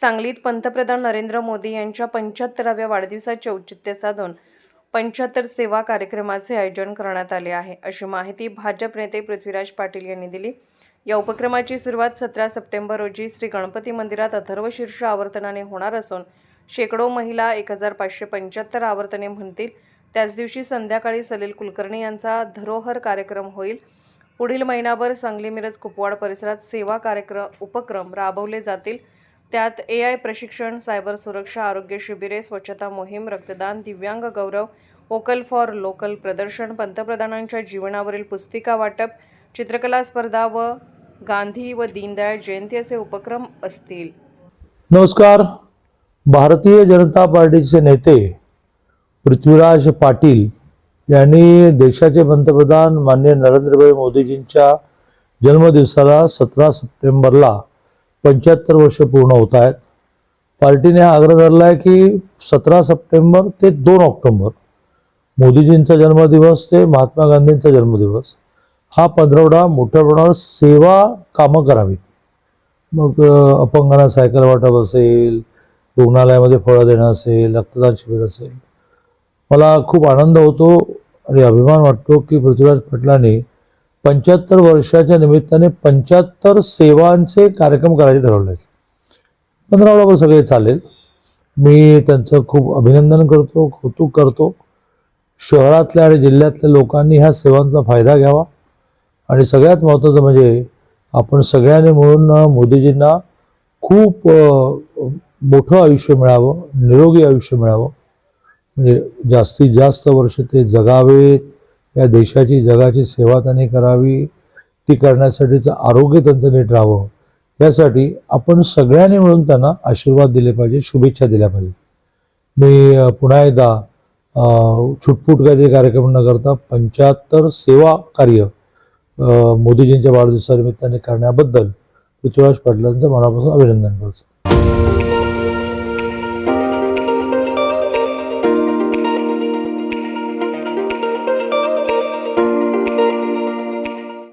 सांगलीत पंतप्रधान नरेंद्र मोदी यांच्या पंच्याहत्तराव्या वाढदिवसाचे औचित्य साधून पंच्याहत्तर सेवा कार्यक्रमाचे आयोजन करण्यात आले आहे. अशी माहिती भाजप नेते पृथ्वीराज पाटील यांनी दिली. या उपक्रमाची सुरुवात सतरा सप्टेंबर रोजी श्री गणपती मंदिरात अथर्वशीर्ष आवर्तनाने होणार असून शेकडो महिला एक हजार पाचशे पंच्याहत्तर आवर्तने म्हणतील. त्याच दिवशी संध्याकाळी सलील कुलकर्णी यांचा धरोहर कार्यक्रम होईल. पुढील महिनाभर सांगली मिरज कुपवाड परिसरात सेवा कार्यक्रम उपक्रम राबवले जातील. त्यात ए आय प्रशिक्षण सायबर सुरक्षा आरोग्य शिबिरे स्वच्छता मोहीम रक्तदान दिव्यांग गौरव वोकल फॉर लोकल प्रदर्शन पंतप्रधानांच्या जीवनावरील पुस्तिका वाटप चित्रकला स्पर्धा व गांधी व दीनदयाळ जयंती असे उपक्रम असतील. नमस्कार. भारतीय जनता पार्टीचे नेते पृथ्वीराज पाटील यांनी देशाचे पंतप्रधान माननीय नरेंद्रभाई मोदीजींच्या जन्मदिवसाला सतरा सप्टेंबरला पंच्याहत्तर वर्ष पूर्ण होत आहेत. पार्टीने आग्रह धरला आहे की सतरा सप्टेंबर ते दोन ऑक्टोबर मोदीजींचा जन्मदिवस ते महात्मा गांधींचा जन्मदिवस हा पंधरवडा मोठ्या प्रमाणावर सेवा कामं करावीत. मग अपंगांना सायकल वाटप असेल रुग्णालयामध्ये फळं देणं असेल रक्तदान शिबिर असेल. मला खूप आनंद होतो आणि अभिमान वाटतो की पृथ्वीराज पाटलांनी पंच्याहत्तर वर्षाच्या निमित्ताने पंच्याहत्तर सेवांचे कार्यक्रम करायचे ठरवले. आहेत पंधरावडावर सगळे चालेल. मी त्यांचं खूप अभिनंदन करतो कौतुक करतो. शहरातल्या आणि जिल्ह्यातल्या लोकांनी ह्या सेवांचा फायदा घ्यावा. आणि सगळ्यात महत्त्वाचं म्हणजे आपण सगळ्यांनी मिळून मोदीजींना खूप मोठं आयुष्य मिळावं निरोगी आयुष्य मिळावं. म्हणजे जास्तीत जास्त वर्ष ते जगावेत. या देशाची जगाची सेवा त्यांनी करावी ती करण्यासाठीचं आरोग्य त्यांचं नीट राहावं. यासाठी आपण सगळ्यांनी मिळून त्यांना आशीर्वाद दिले पाहिजे शुभेच्छा दिल्या पाहिजे मी पुन्हा एकदा छुटपुट काहीतरी कार्यक्रम न करता पंच्याहत्तर सेवा कार्य मोदीजींच्या वाढदिवसानिमित्ताने करण्याबद्दल पृथ्वीराज पाटलांचं मनापासून अभिनंदन करतो.